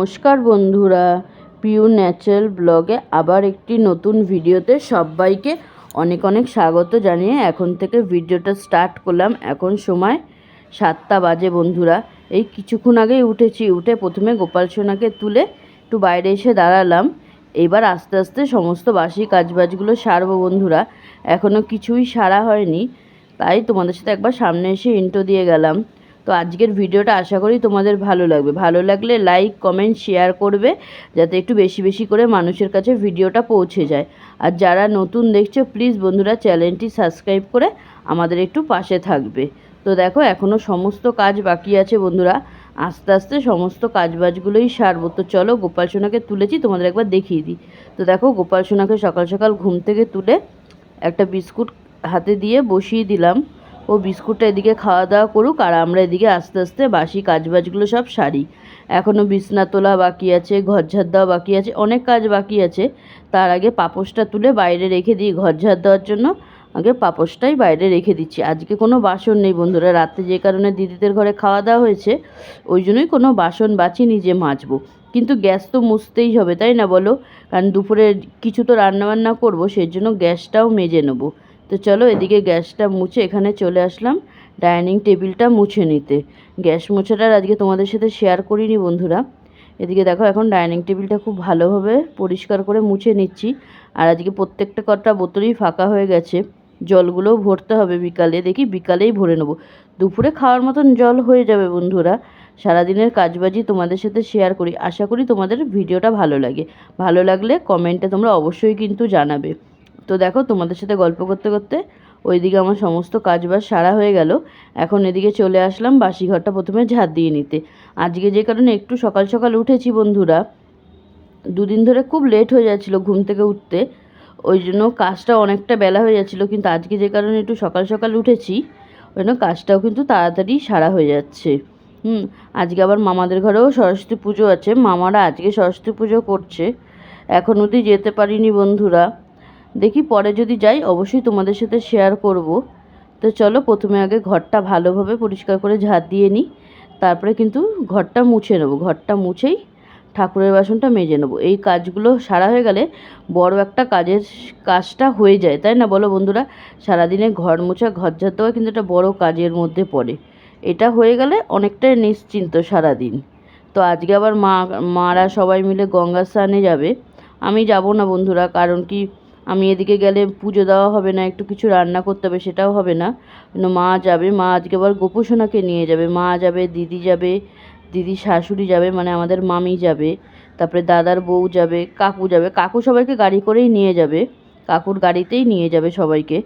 নমস্কার বন্ধুরা পিউ ন্যাচারাল ব্লগে আবার একটি নতুন ভিডিওতে সবাইকে অনেক অনেক স্বাগত জানিয়ে এখন থেকে ভিডিওটা স্টার্ট করলাম। এখন সময় সাতটা বাজে বন্ধুরা। এই কিছুক্ষণ আগেই উঠেছি, উঠে প্রথমে গোপাল সোনাকে তুলে একটু বাইরে এসে দাঁড়ালাম। এবার আস্তে আস্তে সমস্ত বাসি কাজবাজগুলো সারবো বন্ধুরা। এখনও কিছুই সারা হয়নি, তাই তোমাদের সাথে একবার সামনে এসে ইন্টো দিয়ে গেলাম। তো আজকের ভিডিওটা আশা করি তোমাদের ভালো লাগবে। ভালো লাগলে লাইক কমেন্ট শেয়ার করবে যাতে একটু বেশি বেশি করে মানুষের কাছে ভিডিওটা পৌঁছে যায়। আর যারা নতুন দেখছ প্লিজ বন্ধুরা চ্যানেলটি সাবস্ক্রাইব করে আমাদের একটু পাশে থাকবে। তো দেখো এখনও সমস্ত কাজ বাকি আছে বন্ধুরা। আস্তে আস্তে সমস্ত কাজবাজগুলোই সারবো। তো চলো, গোপাল সোনাকে তুলেছি, তোমাদের একবার দেখিয়ে দিই। তো দেখো, গোপাল সোনাকে সকাল সকাল ঘুম থেকে তুলে একটা বিস্কুট হাতে দিয়ে বসিয়ে দিলাম। ও বিস্কুটটা এদিকে খাওয়া দাওয়া করুক আর আমরা এদিকে আস্তে আস্তে বাসি কাজবাজগুলো সব সারি। এখনও বিছনা তোলা বাকি আছে, ঘর ঝাড় দেওয়া বাকি আছে, অনেক কাজ বাকি আছে। তার আগে পাপোশটা তুলে বাইরে রেখে দিই ঘর ঝাড় দেওয়ার জন্য। আগে পাপোশটাই বাইরে রেখে দিচ্ছি। আজকে কোনো বাসন নেই বন্ধুরা, রাতে যে কারণে দিদিদের ঘরে খাওয়া দাওয়া হয়েছে, ওই জন্যই কোনো বাসন বাছি নিজে মাজবো। কিন্তু গ্যাস তো মুছতেই হবে, তাই না বলো? কারণ দুপুরে কিছু তো রান্নাবান্না করব সেই জন্য গ্যাসটাও মেজে নেব। তো চলো এদিকে গ্যাসটা মুছে এখানে চলে আসলাম ডাইনিং টেবিলটা মুছে নিতে। গ্যাস মোছাটা আজকে তোমাদের সাথে শেয়ার করিনি বন্ধুরা। এদিকে দেখো এখন ডাইনিং টেবিলটা খুব ভালোভাবে পরিষ্কার করে মুছে নিচ্ছি। আর আজকে প্রত্যেকটা কটা বোতলই ফাঁকা হয়ে গেছে। জলগুলোও ভরতে হবে বিকালে। দেখি বিকালেই ভরে নেব। দুপুরে খাওয়ার মতন জল হয়ে যাবে বন্ধুরা। সারাদিনের কাজবাজি তোমাদের সাথে শেয়ার করি। আশা করি তোমাদের ভিডিওটা ভালো লাগে। ভালো লাগলে কমেন্টে তোমরা অবশ্যই কিন্তু জানাবে। তো দেখো, তোমাদের সাথে গল্প করতে করতে ওইদিকে আমার সমস্ত কাজবাজ সারা হয়ে গেল। এখন এদিকে চলে আসলাম বাসি ঘরটা প্রথমে ঝাঁট দিয়ে নিতে। আজকে যে কারণে একটু সকাল সকাল উঠেছি বন্ধুরা। দুদিন ধরে খুব লেট হয়ে যাচ্ছিল ঘুম থেকে উঠতে। ওই জন্য কাজটা অনেকটা বেলা হয়ে যাচ্ছিল, কিন্তু আজকে যে কারণে একটু সকাল সকাল উঠেছি, ওই জন্য কাজটাও কিন্তু তাড়াতাড়ি সারা হয়ে যাচ্ছে। হুম, আজকে আবার মামাদের ঘরেও সরস্বতী পুজো আছে। মামারা আজকে সরস্বতী পুজো করছে। এখন অবধি যেতে পারিনি বন্ধুরা। দেখি পরে যদি যাই, অবশ্যই তোমাদের সাথে শেয়ার করব। তো চলো, প্রথমে আগে ঘরটা ভালোভাবে পরিষ্কার করে ঝাঁট দিয়ে নিই। তারপরে কিন্তু ঘরটা মুছে নেব। ঘরটা মুছেই ঠাকুরের বাসনটা মেজে নেব। এই কাজগুলো সারা হয়ে গেলে বড় একটা কাজের কাজটা হয়ে যায়, তাই না? বলো বন্ধুরা, সারাদিনে ঘর মোছা, ঘর ঝাড় দেওয়া কিন্তু একটা বড় কাজের মধ্যে পড়ে। এটা হয়ে গেলে অনেকটাই নিশ্চিন্ত সারাদিন। তো আজকে আবার মা, মারা সবাই মিলে গঙ্গা স্নানে যাবে। আমি যাব না বন্ধুরা, কারণ কি আমি এদিকে গেলে পুজো দেওয়া হবে না, একটু কিছু রান্না করতে হবে, সেটাও হবে না। মা যাবে, মা আজকে আবার গোপোষণাকে নিয়ে যাবে। মা যাবে, দিদি যাবে, দিদি শাশুড়ি যাবে মানে আমাদের মামি যাবে, তারপরে দাদার বউ যাবে, কাকু যাবে। কাকু সবাইকে গাড়ি করেই নিয়ে যাবে, কাকুর গাড়িতেই নিয়ে যাবে সবাইকে।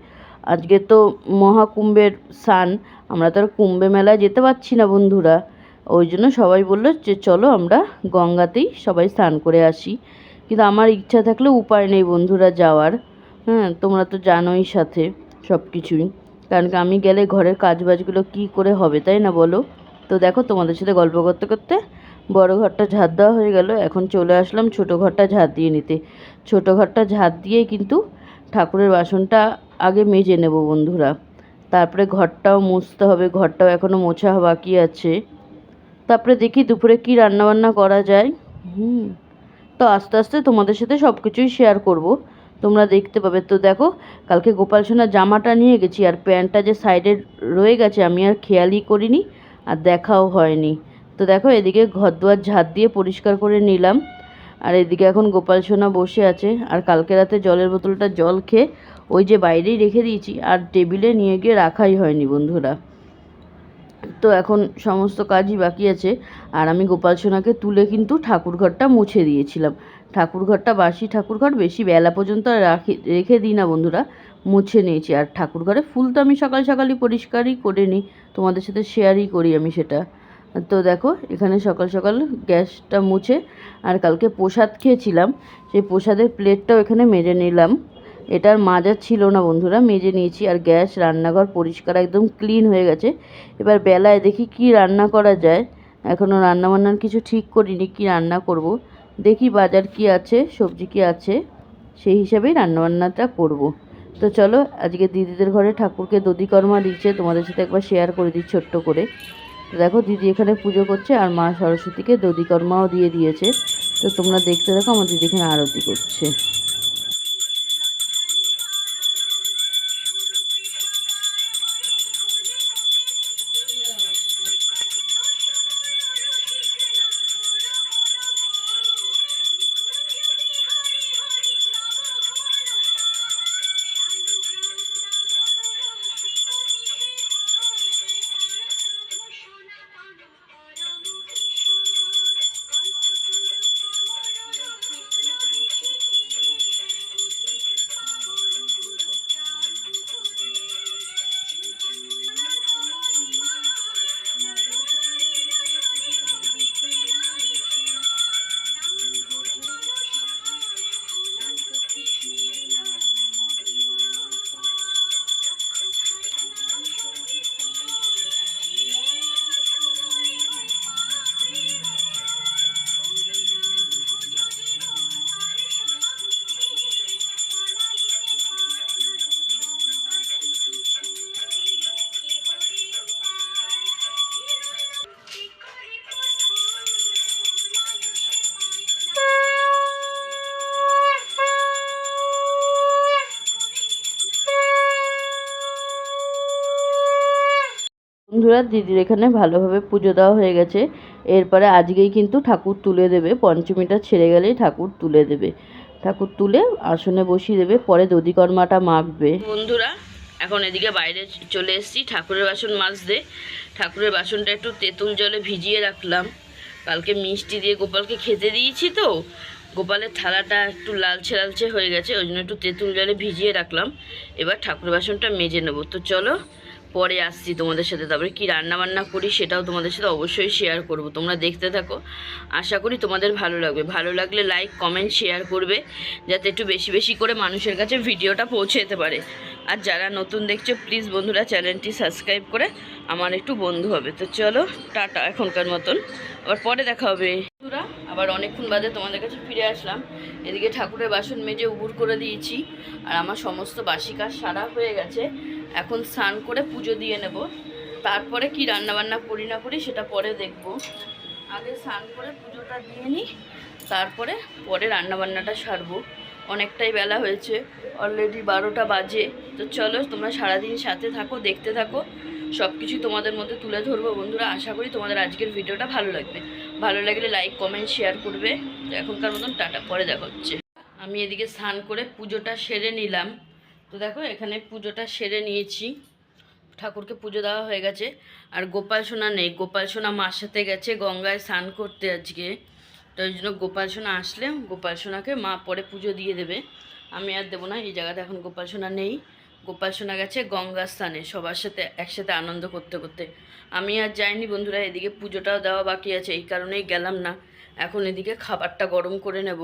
আজকে তো মহাকুম্ভের স্নান, আমরা তো আর কুম্ভে মেলায় যেতে পারছি না বন্ধুরা। ওই জন্য সবাই বলল যে, চলো আমরা গঙ্গাতেই সবাই স্নান করে আসি। কিন্তু আমার ইচ্ছা থাকলে উপায় নেই বন্ধুরা যাওয়ার। হ্যাঁ তোমরা তো জানোই সাথে সব কিছুই কারণ কি, আমি গেলে ঘরের কাজবাজগুলো কি করে হবে, তাই না বলো? তো দেখো, তোমাদের সাথে গল্প করতে করতে বড় ঘরটা ঝাঁট দেওয়া হয়ে গেল। এখন চলে আসলাম ছোট ঘরটা ঝাঁট দিয়ে নিতে। ছোট ঘরটা ঝাঁট দিয়ে কিন্তু ঠাকুরের বাসনটা আগে মেজে নেব বন্ধুরা। তারপরে ঘরটাও মুছতে হবে, ঘরটাও এখনও মোছা বাকি আছে। তারপরে দেখি দুপুরে কি রান্নাবান্না করা যায়। হুম। তো আস্তে আস্তে তোমাদের সাথে সব কিছুই শেয়ার করব। তোমরা দেখতে পাবে। তো দেখো, কালকে গোপাল সোনার জামাটা নিয়ে গেছি, আর প্যান্টটা যে সাইডে রয়ে গেছে, আমি আর খেয়ালই করিনি, আর দেখাও হয়নি। তো দেখো, এদিকে ঘর দুয়ার ঝাঁট দিয়ে পরিষ্কার করে নিলাম। আর এদিকে এখন গোপাল সোনা বসে আছে, আর কালকে রাতে জলের বোতলটা জল খেয়ে ওই যে বাইরেই রেখে দিয়েছি, আর টেবিলে নিয়ে গিয়ে রাখাই হয়নি, বন্ধুরা। তো এখন সমস্ত কাজই বাকি আছে। আর আমি গোপাল সোনাকে তুলে কিন্তু ঠাকুর ঘরটা মুছে দিয়েছিলাম। ঠাকুর ঘরটা বাসি ঠাকুর ঘর বেশি বেলা পর্যন্ত রাখি, রেখে দিই না বন্ধুরা, মুছে নিয়েছি। আর ঠাকুর ঘরে ফুল তো আমি সকাল সকালই পরিষ্কারই করে নিই, তোমাদের সাথে শেয়ারই করি আমি সেটা। তো দেখো, এখানে সকাল সকাল গ্যাসটা মুছে, আর কালকে প্রসাদ খেয়েছিলাম, সেই প্রসাদের প্লেটটাও এখানে মেজে নিলাম। এটার মাজা ছিল না বন্ধুরা, মেজে নিয়েছি আর গ্যাস, রান্নাঘর পরিষ্কার একদম ক্লিন হয়ে গেছে। এবার বেলায় দেখি কি রান্না করা যায়। এখনও রান্নাবান্নার কিছু ঠিক করিনি, কি রান্না করব। দেখি বাজার কি আছে, সবজি কি আছে, সেই হিসাবেই রান্নাবান্নাটা করব। তো চলো, আজকে দিদিদের ঘরে ঠাকুরকে দধিকর্মা দিচ্ছে, তোমাদের সাথে একবার শেয়ার করে দিই ছোট্ট করে। দেখো, দিদি এখানে পুজো করছে আর মা সরস্বতীকে দধিকর্মাও দিয়ে দিয়েছে। তো তোমরা দেখতে দেখো আমার দিদি এখানে আরতি করছে। বন্ধুরা, দিদির এখানে ভালোভাবে পুজো দেওয়া হয়ে গেছে। এরপরে আজকেই কিন্তু ঠাকুর তুলে দেবে। পঞ্চমীটা ছেড়ে গেলেই ঠাকুর তুলে দেবে। ঠাকুর তুলে আসনে বসিয়ে দেবে, পরে দধিকর্মাটা মাখবে। বন্ধুরা, এখন এদিকে বাইরে চলে এসেছি, ঠাকুরের বাসন মাজতে। ঠাকুরের বাসনটা একটু তেঁতুল জলে ভিজিয়ে রাখলাম। কালকে মিষ্টি দিয়ে গোপালকে খেতে দিয়েছি তো। গোপালের থালাটা একটু লালচে লালচে হয়ে গেছে, ওই জন্য একটু তেঁতুল জলে ভিজিয়ে রাখলাম। এবার ঠাকুরের বাসনটা মেজে নেব। তো চলো পরে আসছি তোমাদের সাথে, তারপরে কী রান্না বান্না করি সেটাও তোমাদের সাথে অবশ্যই শেয়ার করব। তোমরা দেখতে থাকো। আশা করি তোমাদের ভালো লাগবে। ভালো লাগলে লাইক কমেন্ট শেয়ার করবে, যাতে একটু বেশি বেশি করে মানুষের কাছে ভিডিওটা পৌঁছে যেতে পারে। আর যারা নতুন দেখছ প্লিজ বন্ধুরা চ্যানেলটি সাবস্ক্রাইব করে আমার একটু বন্ধু হবে। তো চলো, টাটা এখনকার মতন। আবার পরে দেখা হবে। বন্ধুরা, আবার অনেকক্ষণ বাদে তোমাদের কাছে ফিরে আসলাম। এদিকে ঠাকুরের বাসন মেজে উবুর করে দিয়েছি। আর আমার সমস্ত বাসি কাজ সারা হয়ে গেছে। এখন স্নান করে পুজো দিয়ে নেব। তারপরে কি রান্না বান্না করি না করি সেটা পরে দেখব। আগে স্নান করে পুজোটা দিয়ে নিই, তারপরে পরে রান্না বান্নাটা সারবো। অনেকটাই বেলা হয়েছে অলরেডি বারোটা বাজে। তো চলো, তোমরা সারাদিন সাথে থাকো, দেখতে থাকো। সব কিছুই তোমাদের মধ্যে তুলে ধরবো। বন্ধুরা, আশা করি তোমাদের আজকের ভিডিওটা ভালো লাগবে। ভালো লাগলে লাইক কমেন্ট শেয়ার করবে। তো এখনকার মতন টাটা, পরে দেখা হচ্ছে। আমি এদিকে স্নান করে পুজোটা সেরে নিলাম। তো দেখো, এখানে পুজোটা সেরে নিয়েছি। ঠাকুরকে পুজো দেওয়া হয়ে গেছে। আর গোপাল সোনা নেই। গোপাল সোনা মার সাথে গেছে গঙ্গায় স্নান করতে আজকে। তো ওই জন্য গোপাল সোনা আসলে, গোপাল সোনাকে মা পরে পুজো দিয়ে দেবে। আমি আর দেবো না, এই জায়গাতে এখন গোপাল সোনা নেই। গোপাল সোনা গেছে গঙ্গা স্থানে সবার সাথে একসাথে আনন্দ করতে করতে। আমি আর যাইনি বন্ধুরা, এদিকে পুজোটাও দেওয়া বাকি আছে, এই কারণেই গেলাম না। এখন এদিকে খাবারটা গরম করে নেব।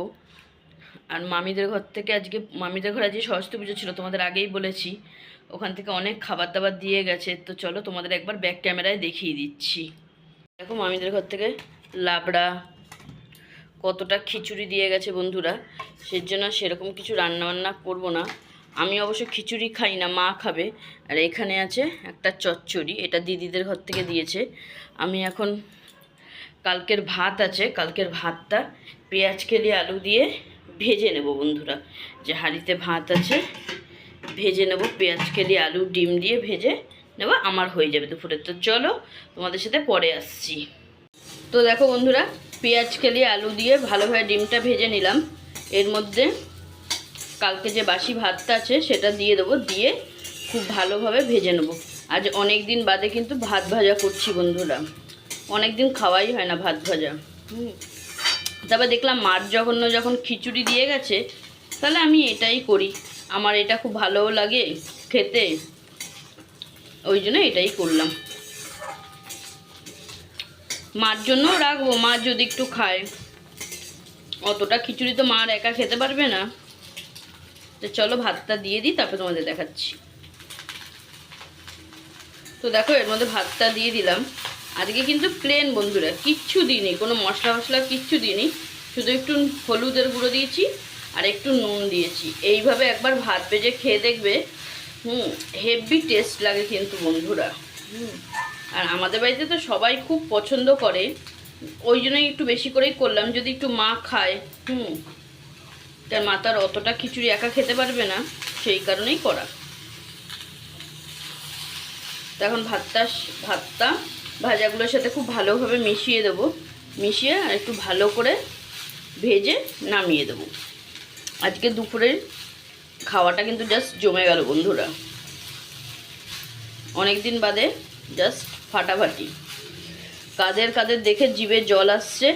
আর মামিদের ঘর থেকে আজকে, মামিদের ঘরে আজকে সরস্বতী পুজো ছিল, তোমাদের আগেই বলেছি। ওখান থেকে অনেক খাবার দাবার দিয়ে গেছে, তো চলো তোমাদের একবার ব্যাক ক্যামেরায় দেখিয়ে দিচ্ছি। দেখো মামিদের ঘর থেকে লাবড়া কতটা খিচুড়ি দিয়ে গেছে বন্ধুরা। সেই জন্য সেরকম কিছু রান্নাবান্না করব না। আমি অবশ্য খিচুড়ি খাই না, মা খাবে। আর এখানে আছে একটা চচ্চড়ি, এটা দিদিদের ঘর থেকে দিয়েছে। আমি এখন, কালকের ভাত আছে, কালকের ভাতটা পেঁয়াজ, কেলি, আলু দিয়ে ভেজে নেব বন্ধুরা। যে হাঁড়িতে ভাত আছে, ভেজে নেব। পেঁয়াজ কেলি আলু, ডিম দিয়ে ভেজে নেব, আমার হয়ে যাবে দুপুরে। তো চলো, তোমাদের সাথে পরে আসছি। তো দেখো বন্ধুরা, পেঁয়াজ কেলি আলু দিয়ে ভালোভাবে ডিমটা ভেজে নিলাম। এর মধ্যে কালকে যে বাসি ভাতটা আছে, সেটা দিয়ে দেবো। দিয়ে খুব ভালোভাবে ভেজে নেব। আজ অনেক দিন বাদে কিন্তু ভাত ভাজা করছি বন্ধুরা। অনেক দিন খাওয়াই হয় না ভাত ভাজা। হুম। তারপর দেখলাম মার জঘন্য যখন খিচুড়ি দিয়ে গেছে, তাহলে আমি এটাই করি। আমার এটা খুব ভালোও লাগে খেতে। ওই জন্য এটাই করলাম। মার জন্যও রাখব মা যদি একটু খায়। অতটা খিচুড়ি তো মার একা খেতে পারবে না। তো চলো ভাতটা দিয়ে দিই, তারপর তোমাদের দেখাচ্ছি। তো দেখো, এর মধ্যে ভাতটা দিয়ে দিলাম। আজকে কিন্তু প্লেন বন্ধুরা, কিচ্ছু দিইনি, কোনো মশলা মশলা কিচ্ছু দিইনি। শুধু একটু হলুদের গুঁড়ো দিয়েছি আর একটু নুন দিয়েছি। এইভাবে একবার ভাত ভেজে খেয়ে দেখবে, হুম হেভি টেস্ট লাগে কিন্তু বন্ধুরা। হুম, আর আমাদের বাড়িতে তো সবাই খুব পছন্দ করে। ওই জন্যই একটু বেশি করেই করলাম, যদি একটু মা খায়, হুম। তার মা তার অতটা খিচুড়ি একা খেতে পারবে না, সেই কারণেই করা। এখন ভাতটা ভাতটা ভাজাগুলোর সাথে খুব ভালোভাবে মিশিয়ে দেবো। মিশিয়ে একটু ভালো করে ভেজে নামিয়ে দেবো। আজকে দুপুরের খাওয়াটা কিন্তু জাস্ট জমে গেল বন্ধুরা। অনেক দিন বাদে জাস্ট ফাটাফাটি। কাদের কাদের দেখে জিভে জল আসছে,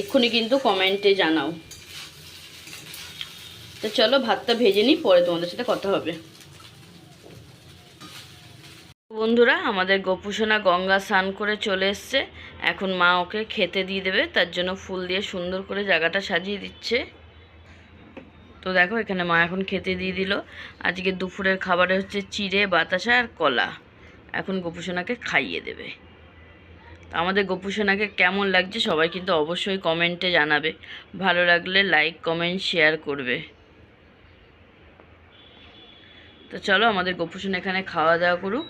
এক্ষুনি কিন্তু কমেন্টে জানাও। তো চলো ভাতটা ভেজে নিই, পরে তোমাদের সাথে কথা হবে। বন্ধুরা, আমাদের গোপুসোনা গঙ্গা স্নান করে চলে এসছে। এখন মা ওকে খেতে দিয়ে দেবে, তার জন্য ফুল দিয়ে সুন্দর করে জায়গাটা সাজিয়ে দিচ্ছে। তো দেখো, এখানে মা এখন খেতে দিয়ে দিল। আজকে দুপুরের খাবারে হচ্ছে চিড়ে, বাতাসা আর কলা। এখন গোপুসোনাকে খাইয়ে দেবে। তো আমাদের গোপুসোনাকে কেমন লাগছে সবাই কিন্তু অবশ্যই কমেন্টে জানাবে। ভালো লাগলে লাইক, কমেন্ট, শেয়ার করবে। তো চলো, আমাদের গোপুসোনা এখানে খাওয়া দাওয়া করুক।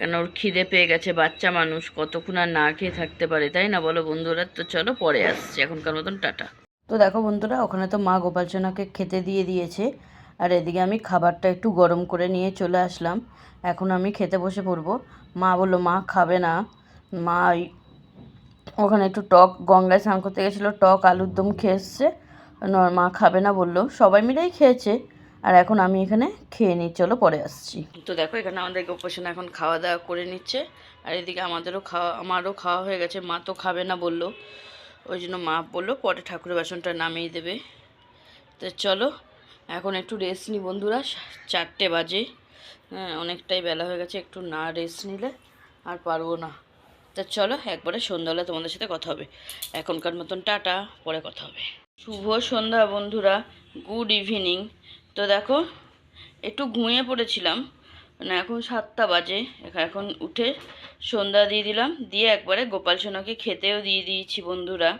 কেন ওর খিদে পেয়ে গেছে বাচ্চা মানুষ? কতক্ষণ আর না খেয়ে থাকতে পারে, তাই না বলো বন্ধুরা? তো চলো পরে আসছি, এখনকার মতন টাটা। তো দেখো বন্ধুরা, ওখানে তো মা গোপালচনাকে খেতে দিয়ে দিয়েছে, আর এদিকে আমি খাবারটা একটু গরম করে নিয়ে চলে আসলাম। এখন আমি খেতে বসে পড়ব। মা বলল, মা খাবে না। মা ওখানে একটু টক, গঙ্গায় স্নান করতে গেছিল, টক আলুর দম খেয়ে এসছে। মা খাবে না বলল। সবাই মিলেই খেয়েছে। আর এখন আমি এখানে খেয়ে নিই, চলো পরে আসছি। তো দেখো, এখানে আমাদের গোপোষণ এখন খাওয়া দাওয়া করে নিচ্ছে। আর এদিকে আমাদেরও খাওয়া, আমারও খাওয়া হয়ে গেছে। মা তো খাবে না বলল। ওই জন্য মা বলল, পরে ঠাকুরের বাসনটা নামিয়ে দেবে। তো চলো, এখন একটু রেস্ট নিই বন্ধুরা। চারটে বাজে। হ্যাঁ অনেকটাই বেলা হয়ে গেছে, একটু না রেস্ট নিলে আর পারব না। তা চলো, একবারে সন্ধ্যাবেলা তোমাদের সাথে কথা হবে। এখনকার মতন টাটা, পরে কথা হবে। শুভ সন্ধ্যা বন্ধুরা। গুড ইভিনিং তো দেখো, একটু ঘুমিয়ে পড়েছিলাম। মানে এখন সাতটা বাজে এখন উঠে সন্ধ্যা দিয়ে দিলাম। দিয়ে একবারে গোপাল সোনাকে খেতেও দিয়ে দিয়েছি বন্ধুরা।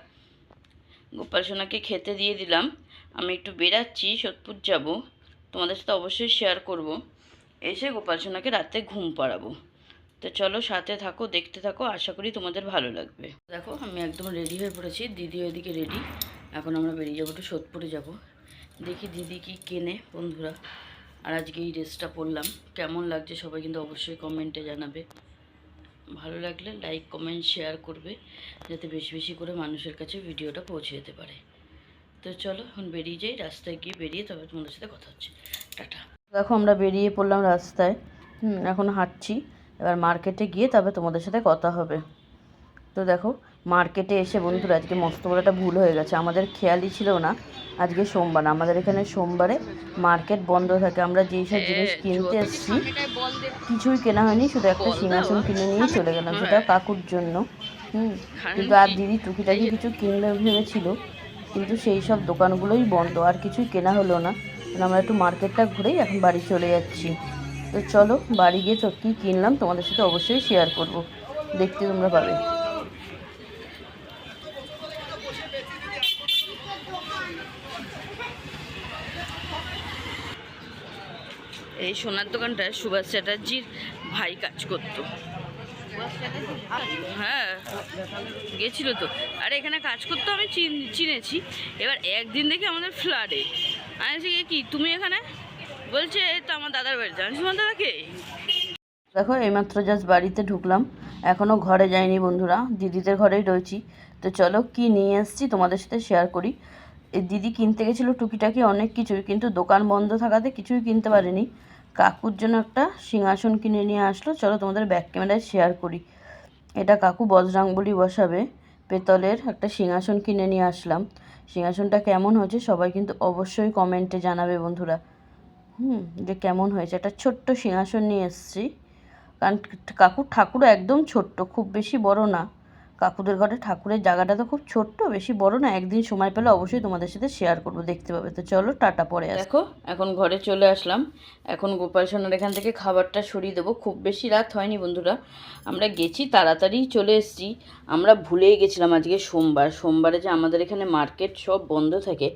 গোপাল সোনাকে খেতে দিয়ে দিলাম। আমি একটু বেরাচ্ছি, সোদপুর যাব। তোমাদের সাথে অবশ্যই শেয়ার করব। এসে গোপাল সোনাকে রাতে ঘুম পাড়াবো। তো চলো সাথে থাকো, দেখতে থাকো, আশা করি তোমাদের ভালো লাগবে। দেখো, আমি একদম রেডি হয়ে পড়েছি। দিদি ওইদিকে রেডি এখন আমরা বেরিয়ে যাব একটু সোদপুরে যাব। দেখি দিদি কি কেনে, বন্ধুরা। আর আজকে এই ড্রেসটা পরলাম। কেমন লাগছে সবাই কিন্তু অবশ্যই কমেন্টে জানাবে। ভালো লাগলে লাইক কমেন্ট শেয়ার করবে, যাতে বেশি বেশি করে মানুষের কাছে ভিডিওটা পৌঁছে যেতে পারে। তো চলো, এখন বেরিয়ে যাই। রাস্তায় গিয়ে বেরিয়ে তবে তোমাদের সাথে কথা হচ্ছে। টাটা। দেখো, আমরা বেরিয়ে পড়লাম রাস্তায়। হুম, এখন হাঁটছি। এবার মার্কেটে গিয়ে তবে তোমাদের সাথে কথা হবে। তো দেখো মার্কেটে এসে বন্ধুরা আজকে মস্ত বড় একটা ভুল হয়ে গেছে। আমাদের খেয়ালই ছিল না আজকে সোমবার। আমাদের এখানে সোমবারে মার্কেট বন্ধ থাকে। আমরা যেই সব জিনিস কিনতে এসেছি কিছুই কেনা হয়নি। শুধু একটা সিংহাসন কিনে নিয়ে চলে গেলাম। সেটা কাকুর জন্য। হুম কিন্তু আর দিদি টুকিটাকি কিছু কিনবে ভেবেছিল কিন্তু সেই সব দোকানগুলোই বন্ধ। আর কিছুই কেনা হলো না। আমরা একটু মার্কেটটা ঘুরেই এখন বাড়ি চলে যাচ্ছি। তো চলো বাড়ি গিয়ে তো কী কিনলাম তোমাদের সাথে অবশ্যই শেয়ার করব। দেখতে তোমরা পাবে। এই সোনার দোকানটায় সুভাষ চ্যাটার্জির ভাই কাজ করতো। হ্যাঁ গেছিল তো। আর এখানে কাজ করতো আমি চিন- চিনেছি। এবার একদিন দেখি আমাদের ফ্ল্যাটে আমি কি, তুমি এখানে? বলছে তো আমার দাদার বাড়ি। জানিস আমার দাদাকে? দেখো, এইমাত্র জাস্ট বাড়িতে ঢুকলাম। এখনও ঘরে যাইনি বন্ধুরা, দিদিদের ঘরেই রয়েছি। তো চলো কি নিয়ে এসেছি তোমাদের সাথে শেয়ার করি। দিদি কিনতে গেছিল টুকিটাকি অনেক কিছুই, কিন্তু দোকান বন্ধ থাকাতে কিছুই কিনতে পারিনি। কাকুর জন্য একটা সিংহাসন কিনে নিয়ে আসলো। চলো তোমাদের ব্যাক ক্যামেরায় শেয়ার করি। এটা কাকু বজরাঙ্গবলি বসাবে। পেতলের একটা সিংহাসন কিনে নিয়ে আসলাম। সিংহাসনটা কেমন হয়েছে সবাই কিন্তু অবশ্যই কমেন্টে জানাবে বন্ধুরা। হুম, যে কেমন হয়েছে। একটা ছোট্ট সিংহাসন নিয়ে এসেছি। কারণ কাকুর ঠাকুর একদম ছোট্ট, খুব বেশি বড় না। কাকুদের ঘরে ঠাকুরের জায়গাটা তো খুব ছোট্ট, বেশি বড় না, একদিন সময় পেলে অবশ্যই তোমাদের সাথে শেয়ার করব, দেখতে পাবে। তো চলো, টাটা পরে দেখো, এখন ঘরে চলে আসলাম। এখন গোপাল সোনার এখান থেকে খাবারটা সরিয়ে দেবো। খুব বেশি রাত হয়নি বন্ধুরা। আমরা গেছি, তাড়াতাড়ি চলে এসেছি। আমরা ভুলেই গেছিলাম আজকে সোমবার। সোমবারে যে আমাদের এখানে মার্কেট সব বন্ধ থাকে,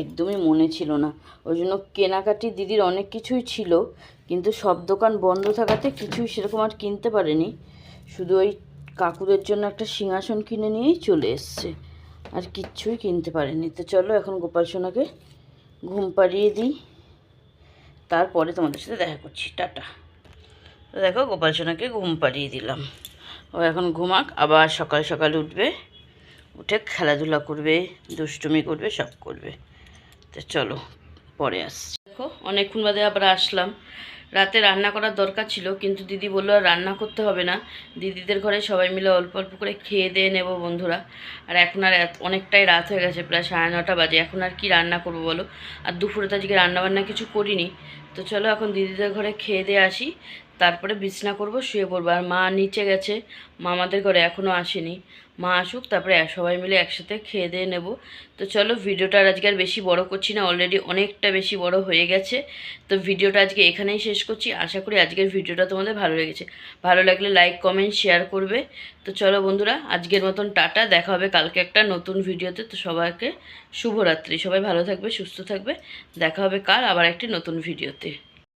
একদমই মনে ছিল না। ওই জন্য কেনাকাটি দিদির অনেক কিছুই ছিল, কিন্তু সব দোকান বন্ধ থাকাতে কিছুই সেরকম আর কিনতে পারেনি। শুধু ওই কাকুদের জন্য একটা সিংহাসন কিনে নিয়েই চলে এসছে। আর কিচ্ছুই কিনতে পারেনি। তো চলো এখন গোপাল সোনাকে ঘুম পাড়িয়ে দিই। তারপরে তোমাদের সাথে দেখা করছি। টাটা। তো দেখো, গোপাল সোনাকে ঘুম পাড়িয়ে দিলাম। ও এখন ঘুমাক, আবার সকাল সকাল উঠবে, উঠে খেলাধুলা করবে, দুষ্টুমি করবে, সব করবে। তো চলো, পরে আসছি। দেখো, অনেকক্ষণ বাদে আবার আসলাম। রাতে রান্না করার দরকার ছিল, কিন্তু দিদি বলল, আর রান্না করতে হবে না। দিদিদের ঘরে সবাই মিলে অল্প অল্প করে খেয়ে দিয়ে নেব বন্ধুরা। আর এখন আর অনেকটাই রাত হয়ে গেছে, প্রায় সাড়ে নটা বাজে। এখন আর কি রান্না করব বলো? আর দুপুরে তো আজকে রান্নাবান্না কিছু করিনি। তো চলো এখন দিদিদের ঘরে খেয়ে দিয়ে আসি। তারপরে বিছনা করব, শুয়ে পড়ব। আর মা নিচে গেছে, মামাদের ঘরে এখনও আসেনি। মা আসুক, তারপরে সবাই মিলে একসাথে খেয়ে দিয়ে নেব। তো চলো, ভিডিওটা আজকে আর বেশি বড় করছি না অলরেডি অনেকটা বেশি বড় হয়ে গেছে। তো ভিডিওটা আজকে এখানেই শেষ করছি। আশা করি আজকের ভিডিওটা তোমাদের ভালো লেগেছে। ভালো লাগলে লাইক কমেন্ট শেয়ার করবে। তো চলো বন্ধুরা, আজকের মতন টাটা। দেখা হবে কালকে একটা নতুন ভিডিওতে। তো সবাইকে শুভরাত্রি। সবাই ভালো থাকবে, সুস্থ থাকবে। দেখা হবে কাল আবার একটি নতুন ভিডিওতে।